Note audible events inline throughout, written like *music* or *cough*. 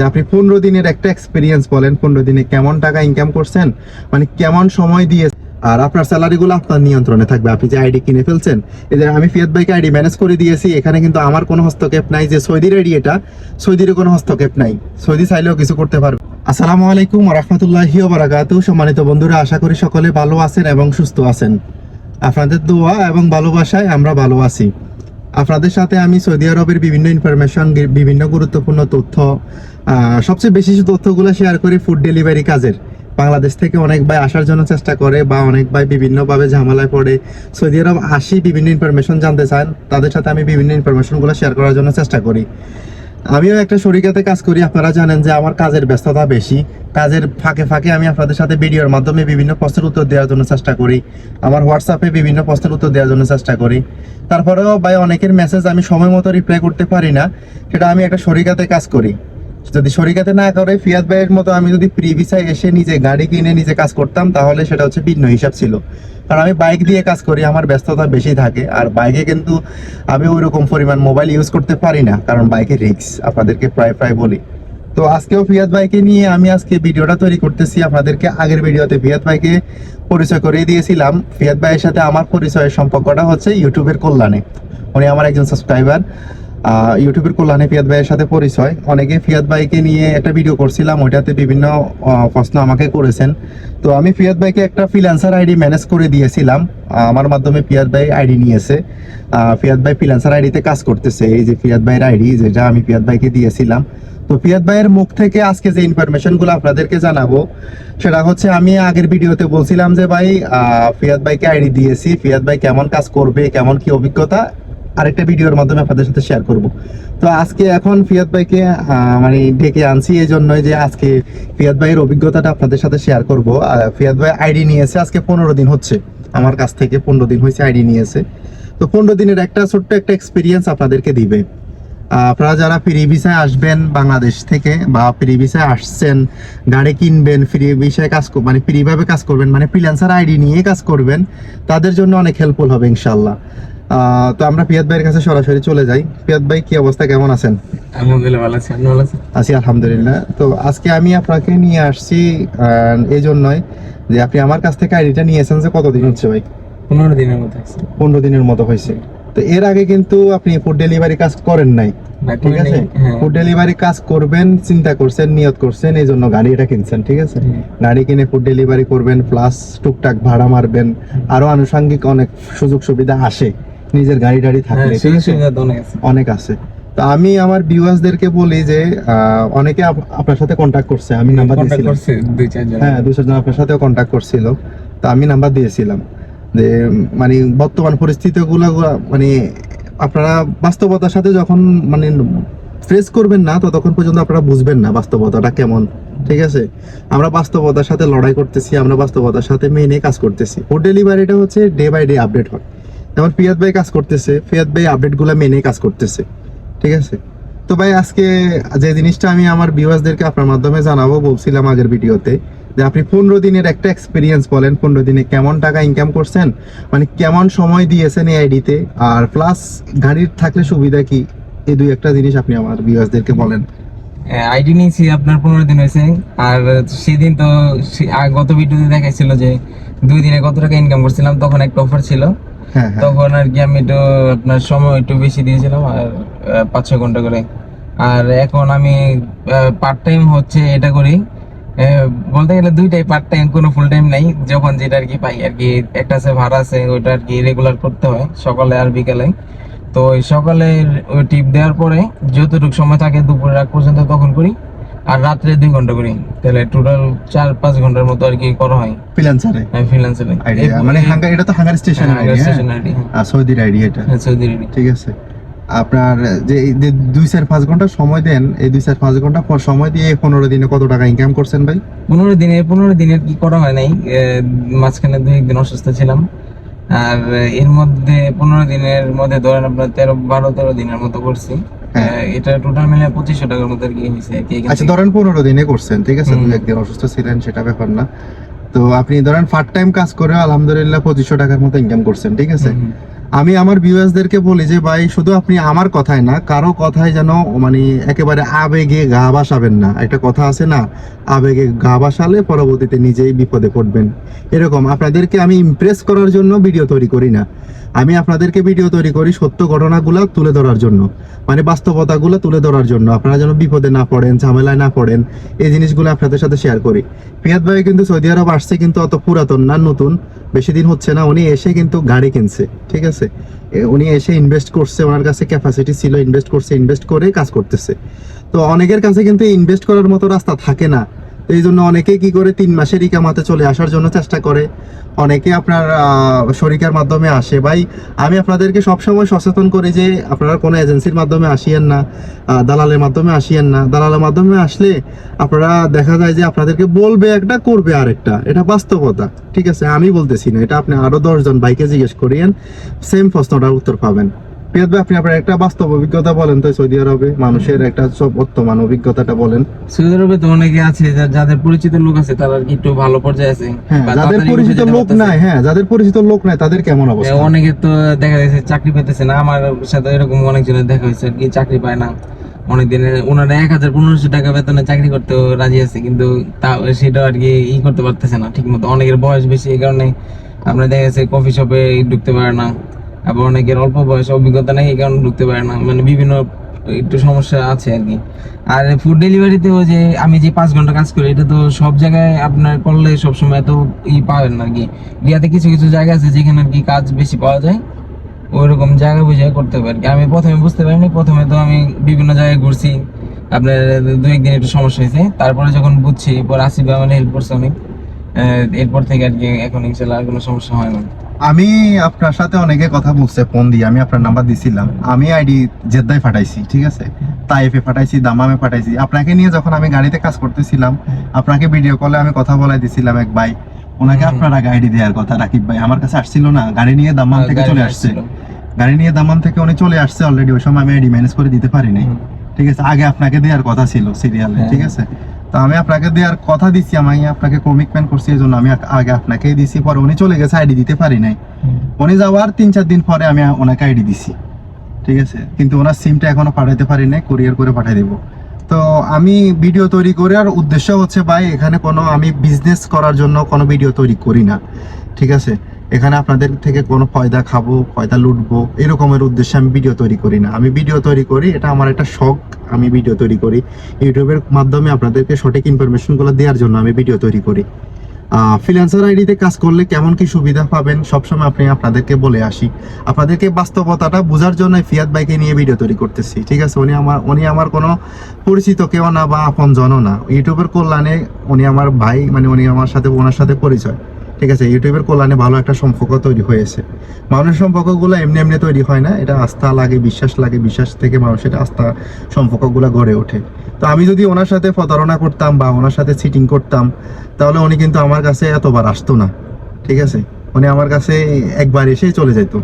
আপনি পনেরো দিনের একটা এক্সপিরিয়েন্স বলেন, পনেরো দিনে কেমন টাকা ইনকাম করছেন মানে কেমন সময় দিয়ে আর আপনার স্যালারি গুলো আপনার নিয়ন্ত্রণে থাকবে। আপনি যে আইডি কিনে ফেলছেন, এই যে আমি ফিয়াত বাইকে আইডি ম্যানেজ করে দিয়েছি, এখানে কিন্তু আমার কোনো হস্তক্ষেপ নাই যে সৌদির আইডি এটা সৌদির কোনো হস্তক্ষেপ নাই। সৌদি চাইলেও কিছু করতে পারবে। আসসালামু আলাইকুম রহমতুল্লাহি বারাকাতু সম্মানিত বন্ধুরা, আশা করি সকলে ভালো আছেন এবং সুস্থ আছেন। আপনাদের দোয়া এবং ভালোবাসায় আমরা ভালো আছি। আপনাদের সাথে আমি সৌদি আরবের বিভিন্ন ইনফরমেশন বিভিন্ন গুরুত্বপূর্ণ তথ্য সবচেয়ে বেশি তথ্যগুলো শেয়ার করি ফুড ডেলিভারি কাজের, বাংলাদেশ থেকে অনেক ভাই আসার জন্য চেষ্টা করে বা অনেক ভাই বিভিন্নভাবে ঝামেলায় পড়ে। সৌদি আরব আসি বিভিন্ন ইনফরমেশন জানতে চান, তাদের সাথে আমি বিভিন্ন ইনফরমেশনগুলো শেয়ার করার জন্য চেষ্টা করি। আমিও একটা শরিকাতে কাজ করি, আপনারা জানেন যে আমার কাজের ব্যস্ততা বেশি। কাজের ফাঁকে ফাঁকে আমি আপনাদের সাথে ভিডিওর মাধ্যমে বিভিন্ন প্রশ্নের উত্তর দেওয়ার জন্য চেষ্টা করি। আমার হোয়াটসঅ্যাপে বিভিন্ন প্রশ্নের উত্তর দেওয়ার জন্য চেষ্টা করি। তারপরেও ভাই অনেকের মেসেজ আমি সময় মতো রিপ্লাই করতে পারি না, সেটা আমি একটা শরিকাতে কাজ করি। যদি শরিকাতে না করে ফিয়াদ ভাইয়ের মতো আমি যদি প্রি এসে নিজে গাড়ি কিনে নিজে কাজ করতাম, তাহলে সেটা হচ্ছে ভিন্ন হিসাব ছিল। কারণ আমি বাইক দিয়ে কাজ করি, আমার ব্যস্ততা বেশি থাকে। আর বাইকে কিন্তু আমি ওই রকম পরিমাণ মোবাইল ইউজ করতে পারি না, কারণ বাইকে রিক্স আপনাদেরকে প্রায় প্রায় বলি। তো আজকেও ফিয়াদ ভাইকে নিয়ে আমি আজকে ভিডিওটা তৈরি করতেছি। আপনাদেরকে আগের ভিডিওতে ফিয়াদ ভাইকে পরিচয় করিয়ে দিয়েছিলাম। ফিয়াদ ভাইয়ের সাথে আমার পরিচয়ের সম্পর্কটা হচ্ছে ইউটিউবের কল্যাণে। উনি আমার একজন সাবস্ক্রাইবার ইউটিউবের কল্যাণে ফিয়াদ ভাইয়ের সাথে পরিচয়। অনেকে ফিয়াদ ভাইকে নিয়ে একটা ভিডিও করছিলাম, ওইটাতে বিভিন্ন প্রশ্ন আমাকে করেছেন। তো আমি ফিয়াদ ভাইকে একটা ফ্রিল্যান্সার আইডি ম্যানেজ করে দিয়েছিলাম। আমার মাধ্যমে ফিয়াদ ভাই আইডি নিয়েছে। ফিয়াদ ভাই ফ্রিল্যান্সার আইডিতে কাজ করতেছে। এই যে ফিয়াদ ভাইয়ের আইডি যেটা আমি ফিয়াদ ভাইকে দিয়েছিলাম। তো ফিয়াদ ভাইয়ের মুখ থেকে আজকে যে ইনফরমেশনগুলো আপনাদেরকে জানাব, সেটা হচ্ছে আমি আগের ভিডিওতে বলছিলাম যে ভাই ফিয়াদ ভাইকে আইডি দিয়েছি। ফিয়াদ ভাই কেমন কাজ করবে, কেমন কি অভিজ্ঞতা আরেকটা ভিডিওর মাধ্যমে আপনাদের সাথে শেয়ার করব। তো আজকে এখন ফিয়াদ ভাইকে মানে ডেকে আনছি এই জন্যই যে আজকে ফিয়াদ ভাইয়ের অভিজ্ঞতাটা আপনাদের সাথে শেয়ার করব। ফিয়াদ ভাই আইডি নিয়েছে, আজকে পনেরো দিন হচ্ছে। আমার কাছ থেকে পনেরো দিন হয়েছে আইডি নিয়েছে। তো পনেরো দিনের একটা ছোট্ট একটা এক্সপিরিয়েন্স আপনাদেরকে দিবে। আপনারা যারা ফ্রি ভিসায় আসবেন বাংলাদেশ থেকে বা ফ্রি ভিসায় আসছেন, গাড়ি কিনবেন ফ্রি ভিসায় কাজ মানে ফ্রি ভাবে কাজ করবেন মানে ফ্রিল্যান্সার আইডি নিয়ে কাজ করবেন, তাদের জন্য অনেক হেল্পফুল হবে ইনশাল্লাহ তো আমরা পিয়াদ ভাইয়ের কাছে সরাসরি চলে যাই। পিয়াদ ভাই কি অবস্থা? কেমন আছেন? আলহামদুলিল্লাহ ভালো আছি। আপনি ভালো আছেন? আছি আলহামদুলিল্লাহ। তো আজকে আমি আপনাকে নিয়ে আসছি এই জন্যই যে আপনি আমার কাছ থেকে আইডিটা নিয়েছেন যে কতদিন হচ্ছে ভাই? পনেরো দিনের মতো পনেরো দিনের মতো হয়েছে। তো এর আগে কিন্তু আপনি ফুড ডেলিভারি কাজ করেন নাই। ঠিক আছে? হ্যাঁ। ফুড ডেলিভারি কাজ করবেন চিন্তা করছেন নিয়ত করছেন এই জন্য গাড়িটা কিনছেন ঠিক আছে? গাড়ি কিনে ফুড ডেলিভারি করবেন প্লাস টুকটাক ভাড়া মারবেন। আরও আনুষঙ্গিক অনেক সুযোগ সুবিধা আসে। নিজের গাড়ি টাড়ি হ্যাঁ, থাকলে অনেক আছে। তো আমি আমার ভিউয়ার্সদেরকে বলি যে অনেকে আপনার সাথে কন্ট্যাক্ট করছে আমি নাম্বার দিয়েছিলাম। দুই হ্যাঁ দু চারজন আপনার সাথেও কন্ট্যাক্ট করছিল। তো আমি নাম্বার দিয়েছিলাম। যে মানে বর্তমান পরিস্থিতিগুলো মানে আপনারা বাস্তবতার সাথে যখন মানে ফেস করবেন না ততক্ষণ পর্যন্ত আপনারা বুঝবেন না বাস্তবতাটা কেমন। ঠিক আছে? আমরা বাস্তবতার সাথে লড়াই করতেছি আমরা বাস্তবতার সাথে মেনে কাজ করতেছি। ফুড ডেলিভারিটা হচ্ছে ডে বাই ডে আপডেট হয়। যেমন ফিয়াদ ভাই কাজ করতেছে, ফিয়াদ ভাই আপডেটগুলো মেনে কাজ করতেছে, ঠিক আছে? তো ভাই আজকে যে জিনিসটা আমি আমার ভিউয়ার্সদেরকে আপনার মাধ্যমে জানাব, বলছিলাম আগের ভিডিওতে, যে আপনি পনেরো দিনের একটা এক্সপিরিয়েন্স বলেন, পনেরো দিনে কেমন টাকা ইনকাম করছেন মানে কেমন সময় দিয়েছেন এই আইডিতে আর প্লাস গাড়ির থাকলে সুবিধা কি? এই দুই একটা জিনিস আপনি আমার ভিউয়ার্সদেরকে বলেন। আইডি নিয়েছি, আপনার পনেরো দিন হয়েছে, আর সেদিন তো গত ভিডিওতে দেখাইছিল যে দুই দিনে কত টাকা ইনকাম করছিলাম, তখন একটা অফার ছিল। হ্যাঁ হ্যাঁ তখন আর কি আমি একটু আপনার সময় একটু বেশি দিয়েছিলাম আর পাঁচ ছয় ঘণ্টা করে। আর এখন আমি পার্ট টাইম হচ্ছে এটা করি। বলতে গেলে দুইটাই পার্ট টাইম কোনো ফুল টাইম নাই। যখন যেটা আর কি পাই আর কি, একটা আছে ভাড়া আছে, ওইটা আর কি রেগুলার করতে হয়, সকালে আর বিকালে। তো সকালে ওই টিপ দেওয়ার পরে যতটুকু সময় থাকে দুপুরের আগ পর্যন্ত তখন করি। আর রাত্রে দুই ঘণ্টা করি। তাহলে টোটাল চার পাঁচ ঘণ্টার মতো আর কি করা হয়। ফ্রিল্যান্সারে ফ্রিল্যান্সারে আইডিয়া মানে হাঙ্গার এটা তো হাঙ্গার স্টেশন স্টেশন আইডি আর সৌদির আইডিয়া এটা। সৌদি আরবি। ঠিক আছে। আপনার যে দুই চার পাঁচ ঘণ্টা সময় দেন এই দুই চার পাঁচ ঘণ্টা পর সময় দিয়ে পনেরো দিনে কত টাকা ইনকাম করছেন ভাই? পনেরো দিনে পনেরো দিনের কি করা হয় নাই? মাঝখানে দুই একদিন অসুস্থ ছিলাম। আর এর মধ্যে পনেরো দিনের মধ্যে ধরেন আপনার তেরো বারো তেরো দিনের মতো করছি। হ্যাঁ। এটা টোটাল মিলে পঁচিশশো টাকার মতো আর কি হয়েছে। আচ্ছা ধরেন পনেরো দিনে করছেন ঠিক আছে। দুই একদিন অসুস্থ ছিলেন সেটা ব্যাপার না। তো আপনি ধরেন পার্ট টাইম কাজ করে আলহামদুলিল্লাহ পঁচিশশো টাকার মতো ইনকাম করছেন ঠিক আছে? আমি আমার ভিউয়ার্সদেরকে বলি যে, ভাই, শুধু আপনি আমার কথায় না, কারও কথায় যেন মানে একেবারে আবেগে গা বাসাবেন না। একটা কথা আছে না, আবেগে গা বাসালে পরবর্তীতে নিজেই বিপদে পড়বেন। এরকম আপনাদেরকে আমি ইমপ্রেস করার জন্য ভিডিও তৈরি করি না। আমি আপনাদেরকে ভিডিও তৈরি করি সত্য ঘটনাগুলো তুলে ধরার জন্য মানে বাস্তবতাগুলো তুলে ধরার জন্য। আপনারা যেন বিপদে না পড়েন, ঝামেলায় না পড়েন, এই জিনিসগুলো আপনাদের সাথে শেয়ার করি। পিয়াদ ভাই কিন্তু সৌদি আরব আসছে কিন্তু অত পুরাতন না, নতুন। বেশি দিন হচ্ছে না, উনি এসে কিন্তু গাড়ি কিনছে, ঠিক আছে? এ, উনি এসে ইনভেস্ট করছে ওনার কাছে ক্যাপাসিটি ছিল ইনভেস্ট করছে ইনভেস্ট করে কাজ করতেছে। তো অনেকের কাছে কিন্তু ইনভেস্ট করার মতো রাস্তা থাকে না। এই জন্য অনেকে কি করে তিন মাসের ইকামাতে চলে আসার জন্য চেষ্টা করে। অনেকে আপনার শরিকার মাধ্যমে আসে। ভাই, আমি আপনাদেরকে সবসময় সচেতন করি যে আপনারা কোনো এজেন্সির মাধ্যমে আসিয়েন না দালালের মাধ্যমে আসিয়েন না। দালালের মাধ্যমে আসলে আপনারা দেখা যায় যে আপনাদেরকে বলবে একটা, করবে আরেকটা। এটা বাস্তবতা, ঠিক আছে? আমি বলতেছি না, এটা আপনি আরও দশজন ভাইকে জিজ্ঞেস করিয়েন সেম প্রশ্নটার উত্তর পাবেন। পিয়াদ ভাই আপনি আপনার একটা বাস্তব অভিজ্ঞতা বলেন তো সৌদি আরবে মানুষের একটা সব বর্তমান অভিজ্ঞতাটা বলেন। সৌদি আরবে তো অনেকে আছে যাদের পরিচিত লোক আছে তারা কি একটু ভালো পর্যায়ে আছে। হ্যাঁ যাদের পরিচিত লোক নাই হ্যাঁ যাদের পরিচিত লোক নাই তাদের কেমন অবস্থা? অনেকে তো দেখা যাচ্ছে চাকরি পেতেছে না আমার সাথে এরকম অনেকজনের দেখা হয়েছে আর কি চাকরি পায় না। অনেক দিনে ওনারা এক হাজার পনেরোশো টাকা বেতনে চাকরি করতে রাজি আছে কিন্তু তা সেটা আর কি ই করতে পারতেছে না ঠিক মতো অনেকের বয়স বেশি এই কারণে আপনার দেখা যাচ্ছে কফি শপে ঢুকতে পারে না। আবার অনেকের অল্প বয়স অভিজ্ঞতা নেই কারণে ঢুকতে পারে না। মানে বিভিন্ন একটু সমস্যা আছে আর কি। আর ফুড ডেলিভারিতেও যে আমি যে পাঁচ ঘণ্টা কাজ করি, এটা তো সব জায়গায় আপনার করলে সবসময় এত ই পাবেন না আর কি। রিয়াতে কিছু কিছু জায়গা আছে যেখানে আর কি কাজ বেশি পাওয়া যায়, ওইরকম জায়গা বুঝে করতে কি। আমি প্রথমে বুঝতে পারিনি, প্রথমে তো আমি বিভিন্ন জায়গায় ঘুরছি, আপনার দু একদিন একটু সমস্যা হয়েছে। তারপরে যখন বুঝছি, এরপর আসিফ আমার হেল্প করছে অনেক এরপর থেকে আর কি এখন ইনশাল্লাহ আর কোনো সমস্যা হয় না। আমি আপনার সাথে অনেকে কথা বলছে ফোন দিয়ে আমি আপনার নাম্বার দিছিলাম। আমি আইডি জেদ্দায় পাঠাইছি ঠিক আছে? তাইফে পাঠাইছি দামামে পাঠাইছি। আপনাকে নিয়ে যখন আমি গাড়িতে কাজ করতেছিলাম আপনাকে ভিডিও কলে আমি কথা বলাই দিছিলাম এক ভাই। ওনাকে। আপনার আগে আইডি দেওয়ার কথা রাকিব ভাই। আমার কাছে আসছিল না গাড়ি নিয়ে দামাম থেকে চলে আসছে। গাড়ি নিয়ে দামাম থেকে উনি চলে আসছে অলরেডি ওই সময় আমি আইডি ম্যানেজ করে দিতে পারিনি। ঠিক আছে? আগে আপনাকে দেওয়ার কথা ছিল সিরিয়ালে হ্যাঁ। ঠিক আছে? তো আমি আপনাকে দেওয়ার কথা দিছি আমি আপনাকে কমিটমেন্ট করছি এই জন্য আমি আগে আপনাকে দিছি পরে উনি চলে গেছে আইডি দিতে পারি নাই। উনি যাওয়ার তিন চার দিন পরে আমি ওনাকে আইডি দিছি। ঠিক আছে? কিন্তু ওনার সিমটা এখনও পাঠাইতে পারি নাই কুরিয়ার করে পাঠিয়ে দেবো। তো আমি ভিডিও তৈরি করে আর উদ্দেশ্য হচ্ছে ভাই এখানে কোনো আমি বিজনেস করার জন্য কোনো ভিডিও তৈরি করি না। ঠিক আছে? এখানে আপনাদের থেকে কোনো ফয়দা খাব, ফয়দা লুটবো, এরকমের উদ্দেশ্যে আমি ভিডিও তৈরি করি না। আমি ভিডিও তৈরি করি, এটা আমার একটা শখ, আমি ভিডিও তৈরি করি। ইউটিউবের মাধ্যমে আপনাদেরকে সঠিক ইনফরমেশনগুলো দেওয়ার জন্য আমি ভিডিও তৈরি করি। ফ্রিল্যান্সার আইডিতে কাজ করলে কেমন কি সুবিধা পাবেন, সবসময় আপনি আপনাদেরকে বলে আসি। আপনাদেরকে বাস্তবতাটা বোঝার জন্য ফিয়াদ বাইকে নিয়ে ভিডিও তৈরি করতেছি, ঠিক আছে? উনি আমার উনি আমার কোনো পরিচিত কেউ না বা আপন জনও না। ইউটিউবের কল্যাণে উনি আমার ভাই মানে উনি আমার সাথে, ওনার সাথে পরিচয়। ঠিক আছে, ইউটিউবের কল্যাণে ভালো একটা সম্পর্ক তৈরি হয়েছে। মানুষের সম্পর্কগুলো এমনি এমনি তৈরি হয় না, এটা আস্থা লাগে, বিশ্বাস লাগে, বিশ্বাস থেকে মানুষের আস্থা সম্পর্কগুলো গড়ে ওঠে। তো আমি যদি ওনার সাথে প্রতারণা করতাম বা ওনার সাথে চিটিং করতাম, তাহলে উনি কিন্তু আমার কাছে এতবার আসতো না, ঠিক আছে? উনি আমার কাছে একবার এসেই চলে যেত।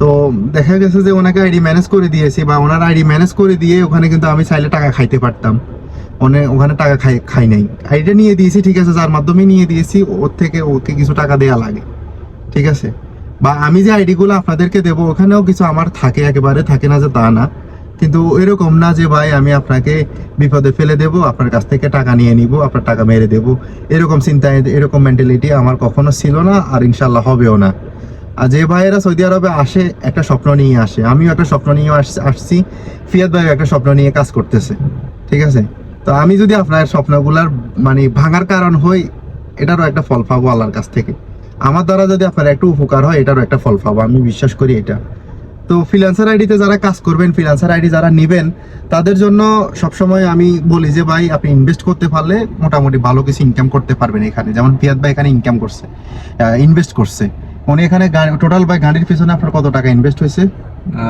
তো দেখা গেছে যে ওনাকে আইডি ম্যানেজ করে দিয়েছি বা ওনার আইডি ম্যানেজ করে দিয়ে ওখানে কিন্তু আমি চাইলে টাকা খাইতে পারতাম। ওনে ওখানে টাকা খাই খাই নাই। আইডিটা নিয়ে দিয়েছি, ঠিক আছে, যার মাধ্যমে নিয়ে দিয়েছি, ওর থেকে ওকে কিছু টাকা দেয়া লাগে, ঠিক আছে? বা আমি যে আইডিগুলো আপনাদেরকে দেবো, ওখানেও কিছু আমার থাকে, একেবারে থাকে না যে তা না। কিন্তু এরকম না যে, ভাই, আমি আপনাকে বিপদে ফেলে দেব, আপনার কাছ থেকে টাকা নিয়ে নিব, আপনার টাকা মেরে দেব। এরকম চিন্তা, এরকম মেন্টালিটি আমার কখনো ছিল না, আর ইনশাল্লাহ হবেও না। আর যে ভাইয়েরা সৌদি আরবে আসে, একটা স্বপ্ন নিয়ে আসে। আমিও একটা স্বপ্ন নিয়ে আস- আসছি, ফিয়াদ ভাইও একটা স্বপ্ন নিয়ে কাজ করতেছে, ঠিক আছে? তো আমি যদি আপনার স্বপ্নগুলার মানে ভাঙার কারণ হই, এটারও একটা ফল পাবো আল্লাহর কাছ থেকে। আমার দ্বারা যদি আপনার একটু উপকার হয়, এটারও একটা ফল পাবো, আমি বিশ্বাস করি এটা। তো ফ্রিল্যান্সার আইডিতে যারা কাজ করবেন ফ্রিল্যান্সার আইডি যারা নেবেন, তাদের জন্য সবসময় আমি বলি যে, ভাই, আপনি ইনভেস্ট করতে পারলে মোটামুটি ভালো কিছু ইনকাম করতে পারবেন এখানে। যেমন পিয়াদ ভাই এখানে ইনকাম করছে ইনভেস্ট করছে। উনি এখানে টোটাল ভাই গাড়ির পিছনে আপনার কত টাকা ইনভেস্ট হয়েছে?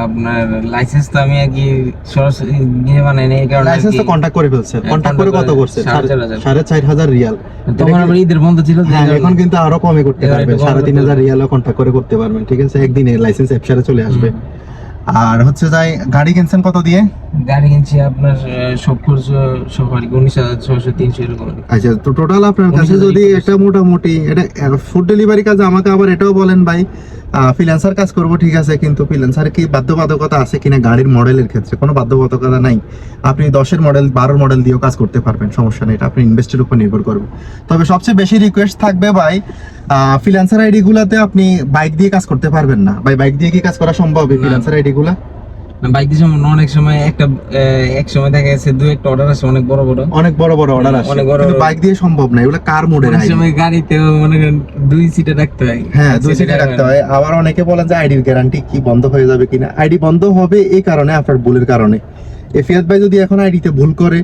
আপনার লাইসেন্স তো আমি আর কি সরাসরি গিয়ে বানাই নাই এই কারণে লাইসেন্স তো করে ফেলছে। হ্যাঁ, করে কত করছে? সাড়ে চার হাজার। সাড়ে চার হাজার রিয়াল। তখন আবার ঈদের বন্ধ ছিল হ্যাঁ এখন কিন্তু আরও কমে করতে পারবেন। রিয়ালও করে করতে পারবেন ঠিক আছে? একদিনে লাইসেন্স অ্যাপসারে চলে আসবে। আর হচ্ছে যাই গাড়ি কিনছেন কত দিয়ে? গাড়ি কিনছি আপনার সব খরচ সহ আর কি উনিশ হাজার ছশো তিনশো এরকম আচ্ছা তো টোটাল আপনার কাছে যদি এটা মোটামুটি এটা ফুড ডেলিভারি কাজ আমাকে আবার এটাও বলেন ভাই ফ্রিল্যান্সার কাজ করব, ঠিক আছে, কিন্তু ফিলান্সার কি বাধ্যবাধকতা আছে কিনা গাড়ির মডেলের ক্ষেত্রে? কোনো বাধ্যবাধকতা নাই। আপনি দশের মডেল বারোর মডেল দিয়েও কাজ করতে পারবেন, সমস্যা নেই, এটা আপনি ইনভেস্টের উপর নির্ভর করবে। তবে সবচেয়ে বেশি রিকোয়েস্ট থাকবে ভাই ফ্রিল্যান্সার আইডি গুলাতে আপনি বাইক দিয়ে কাজ করতে পারবেন না। ভাই বাইক দিয়ে কি কাজ করা সম্ভব এই। ফ্রিল্যান্সার আইডি গুলা? বাইক দিয়ে যেমন অনেক সময় একটা এক সময় দেখা গেছে দু একটা অর্ডার আছে অনেক বড় বড়। অনেক বড় বড় অর্ডার আসে। অনেক বড় বাইক দিয়ে সম্ভব না এগুলো কার মোডের অনেক সময় গাড়িতেও মনে করেন দুই সিটে রাখতে হয়। হ্যাঁ দুই সিটে সিটে রাখতে হয় আবার অনেকে বলেন যে আইডির গ্যারান্টি কি বন্ধ হয়ে যাবে কিনা। আইডি বন্ধ হবে এই কারণে আপনার ভুলের কারণে। এফিয়াত ভাই যদি এখন আইডিতে ভুল করে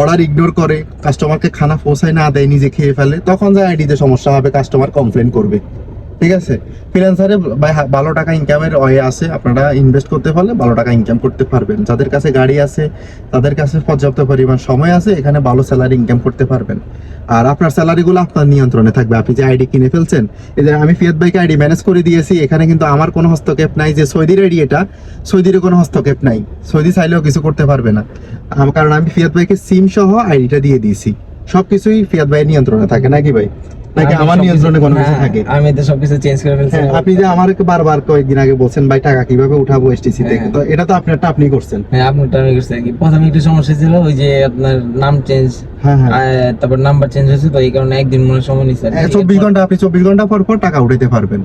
অর্ডার ইগনোর করে কাস্টমারকে খানা পৌঁছায় না দেয় নিজে খেয়ে ফেলে তখন যে আইডিতে সমস্যা হবে কাস্টমার কমপ্লেন করবে। ঠিক আছে? ফ্রিল্যান্সারে ভালো টাকা ইনকামের ওয়ে আছে। আপনারা ইনভেস্ট করতে পারলে ভালো টাকা ইনকাম করতে পারবেন। যাদের কাছে গাড়ি আছে, তাদের কাছে পর্যাপ্ত পরিমাণ সময় আছে, এখানে ভালো স্যালারি ইনকাম করতে পারবেন। আর আপনার স্যালারিগুলো আপনার নিয়ন্ত্রণে থাকবে। আপনি যে আইডি কিনে ফেলছেন, এই যে আমি ফিয়াত বাইকে আইডি ম্যানেজ করে দিয়েছি, এখানে কিন্তু আমার কোনো হস্তক্ষেপ নাই যে সৌদির আইডি এটা। সৌদির কোনো হস্তক্ষেপ নাই। সৌদি চাইলেও কিছু করতে পারবে না। কারণ আমি ফিয়াত বাইকে সিম সহ আইডিটা দিয়ে দিয়েছি। সবকিছুই ফিয়াত ভাইয়ের নিয়ন্ত্রণে থাকে, নাকি ভাই? নাকি আমার নিয়ন্ত্রণে কোনো কিছু হ্যাঁ, থাকে? আমি তো সবকিছু চেঞ্জ করে ফেলছি। হ্যাঁ, আপনি যে আমাকে বারবার কয়েকদিন আগে বলছেন ভাই টাকা কীভাবে উঠাবো এসটিসি থেকে হ্যাঁ। তো এটা তো আপনারটা আপনি করছেন। হ্যাঁ আপনারটা আমি করছি। কি প্রথমে একটু সমস্যা ছিল ওই যে আপনার নাম চেঞ্জ হ্যাঁ হ্যাঁ। তারপর নাম্বার চেঞ্জ হয়েছে তো এই কারণে একদিন মনে সময় নিচ্ছে। হ্যাঁ, চব্বিশ ঘণ্টা আপনি চব্বিশ ঘণ্টা পর পর টাকা উঠাতে পারবেন।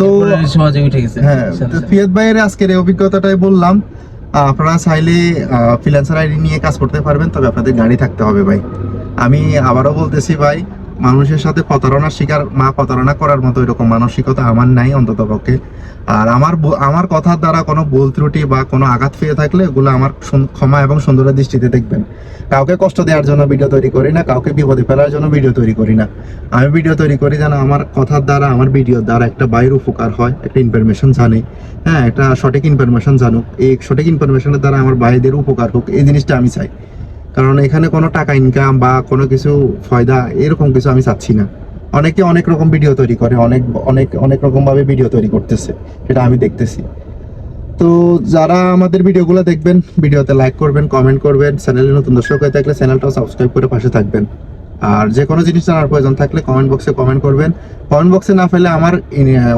তো সহজে উঠে গেছে। হ্যাঁ তো ফিয়াত ভাইয়ের আজকের এই অভিজ্ঞতাটাই বললাম। আপনারা চাইলে ফ্রিল্যান্সার আইডি নিয়ে কাজ করতে পারবেন তবে আপনাদের গাড়ি থাকতে হবে ভাই। আমি আবারও বলতেছি ভাই মানুষের সাথে প্রতারণার শিকার মা প্রতারণা করার মতো এরকম মানসিকতা আমার নাই অন্তত পক্ষে। আর আমার আমার কথার দ্বারা কোনো ভুল ত্রুটি বা কোনো আঘাত পেয়ে থাকলে এগুলো আমার ক্ষমা এবং সুন্দরের দৃষ্টিতে দেখবেন। কাউকে কষ্ট দেওয়ার জন্য ভিডিও তৈরি করি না, কাউকে বিপদে ফেলার জন্য ভিডিও তৈরি করি না। আমি ভিডিও তৈরি করি যেন আমার কথার দ্বারা, আমার ভিডিওর দ্বারা একটা বাইরের উপকার হয়, একটা ইনফরমেশন জানে। হ্যাঁ একটা সঠিক ইনফরমেশন জানুক। এই সঠিক ইনফরমেশনের দ্বারা আমার ভাইদের উপকার হোক, এই জিনিসটা আমি চাই। কারণ এখানে কোনো টাকা ইনকাম বা কোনো কিছু ফায়দা এরকম কিছু আমি চাচ্ছি না। অনেকে অনেক রকম ভিডিও তৈরি করে, অনেক অনেক অনেক রকম ভাবে ভিডিও তৈরি করতেছে, সেটা আমি দেখতেছি। তো যারা আমাদের ভিডিওগুলো দেখবেন ভিডিওতে লাইক করবেন কমেন্ট করবেন চ্যানেলে নতুন দর্শক হয়ে থাকলে চ্যানেলটাও সাবস্ক্রাইব করে পাশে থাকবেন। আর যে কোনো জিনিস জানার প্রয়োজন থাকলে কমেন্ট বক্সে কমেন্ট করবেন। কমেন্ট বক্সে না পেলে আমার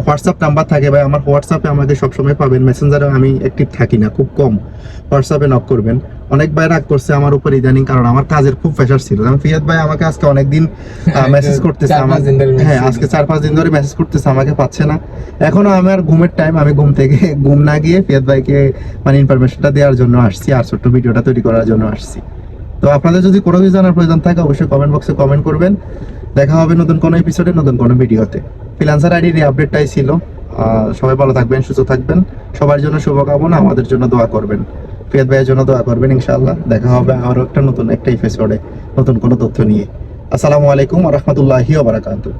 হোয়াটসঅ্যাপ নাম্বার থাকে ভাই। আমার হোয়াটসঅ্যাপে আমাকে সবসময় পাবেন। মেসেঞ্জারে আমি অ্যাক্টিভ থাকি না খুব কম। হোয়াটসঅ্যাপে নক করবেন। অনেক ভাই রাগ করছে আমার উপর ইদানিং কারণ আমার কাজের খুব প্রেশার ছিল। যেমন ফিয়াদ ভাই আমাকে আজকে অনেকদিন মেসেজ *laughs* করতেছে ধরে হ্যাঁ আজকে চার পাঁচ দিন ধরে মেসেজ করতেছে আমাকে পাচ্ছে না। এখনও আমার ঘুমের টাইম আমি ঘুম থেকে ঘুম না গিয়ে ফিয়াদ ভাইকে মানে ইনফরমেশনটা দেওয়ার জন্য আসছি আর ছোট্ট ভিডিওটা তৈরি করার জন্য আসছি। তো আপনাদের যদি কোনো কিছু জানার প্রয়োজন থাকে, অবশ্যই কমেন্ট বক্সে কমেন্ট করবেন। দেখা হবে নতুন কোনো এপিসোডে নতুন কোনো ভিডিওতে ফিলান্সার আইডির এই আপডেটটাই ছিল। সবাই ভালো থাকবেন, সুস্থ থাকবেন। সবার জন্য শুভকামনা, আমাদের জন্য দোয়া করবেন। ফিয়াদ ভাইয়ের জন্য দোয়া করবেন, ইনশাআল্লাহ। দেখা হবে আরও একটা নতুন, একটা এপিসোডে নতুন কোনো তথ্য নিয়ে। আসসালামু আলাইকুম রহমতুল্লাহি ওবরাকাতুহ